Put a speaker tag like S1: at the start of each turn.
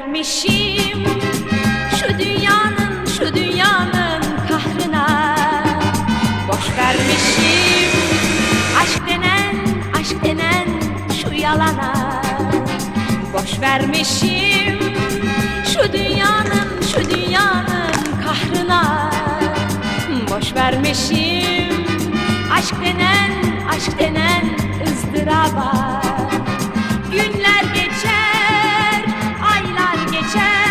S1: vermişim. Şu dünyanın şu dünyanın kahrına Boş vermişim. Aşk denen aşk denen şu yalana Boş vermişim. Şu dünyanın şu dünyanın kahrına Boş vermişim. Aşk denen aşk denen ızdıraba Günler chance.